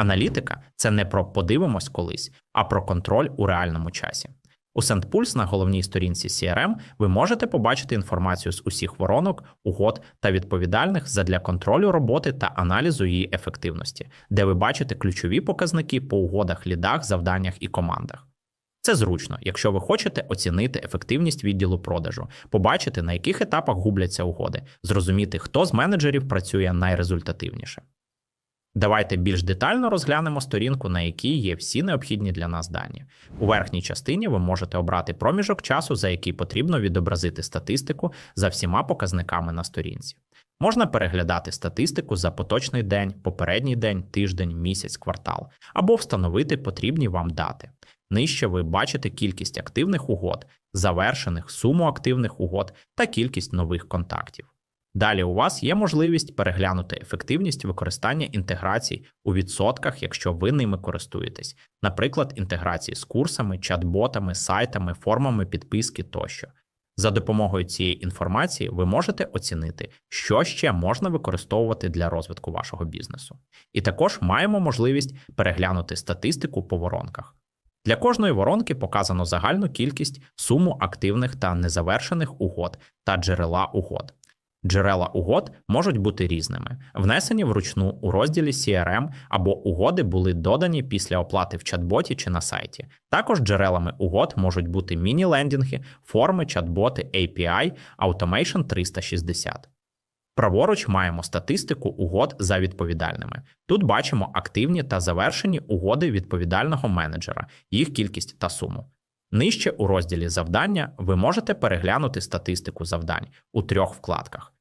Аналітика це не про подивимось колись, а про контроль у реальному часі. У SendPulse на головній сторінці CRM ви можете побачити інформацію з усіх воронок, угод та відповідальних задля контролю роботи та аналізу її ефективності, де ви бачите ключові показники по угодах, лідах, завданнях і командах. Це зручно, якщо ви хочете оцінити ефективність відділу продажу, побачити, на яких етапах губляться угоди, зрозуміти, хто з менеджерів працює найрезультативніше. Давайте більш детально розглянемо сторінку, на якій є всі необхідні для нас дані. У верхній частині ви можете обрати проміжок часу, за який потрібно відобразити статистику за всіма показниками на сторінці. Можна переглядати статистику за поточний день, попередній день, тиждень, місяць, квартал, або встановити потрібні вам дати. Нижче ви бачите кількість активних угод, завершених, суму активних угод та кількість нових контактів. Далі у вас є можливість переглянути ефективність використання інтеграцій у відсотках, якщо ви ними користуєтесь, наприклад, інтеграції з курсами, чат-ботами, сайтами, формами підписки тощо. За допомогою цієї інформації ви можете оцінити, що ще можна використовувати для розвитку вашого бізнесу. І також маємо можливість переглянути статистику по воронках. Для кожної воронки показано загальну кількість суму активних та незавершених угод та джерела угод. Джерела угод можуть бути різними, внесені вручну у розділі CRM або угоди були додані після оплати в чат-боті чи на сайті. Також джерелами угод можуть бути міні-лендінги, форми, чат-боти, API, Automation 360. Праворуч маємо статистику угод за відповідальними. Тут бачимо активні та завершені угоди відповідального менеджера, їх кількість та суму. Нижче у розділі завдання ви можете переглянути статистику завдань у трьох вкладках.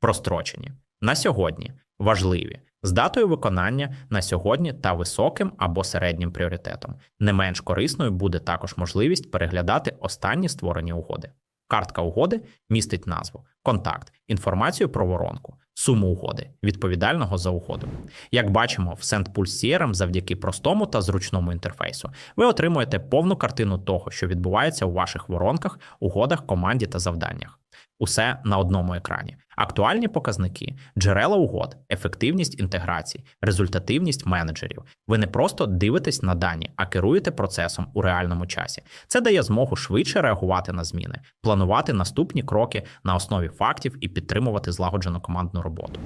Прострочені на сьогодні важливі з датою виконання на сьогодні та високим або середнім пріоритетом. Не менш корисною буде також можливість переглядати останні створені угоди. Картка угоди містить назву, контакт, інформацію про воронку, суму угоди, відповідального за угоду. Як бачимо, в SendPulse CRM завдяки простому та зручному інтерфейсу ви отримуєте повну картину того, що відбувається у ваших воронках, угодах, команді та завданнях. Усе на одному екрані. Актуальні показники, джерела угод, ефективність інтеграцій, результативність менеджерів. Ви не просто дивитесь на дані, а керуєте процесом у реальному часі. Це дає змогу швидше реагувати на зміни, планувати наступні кроки на основі фактів і підтримувати злагоджену командну роботу.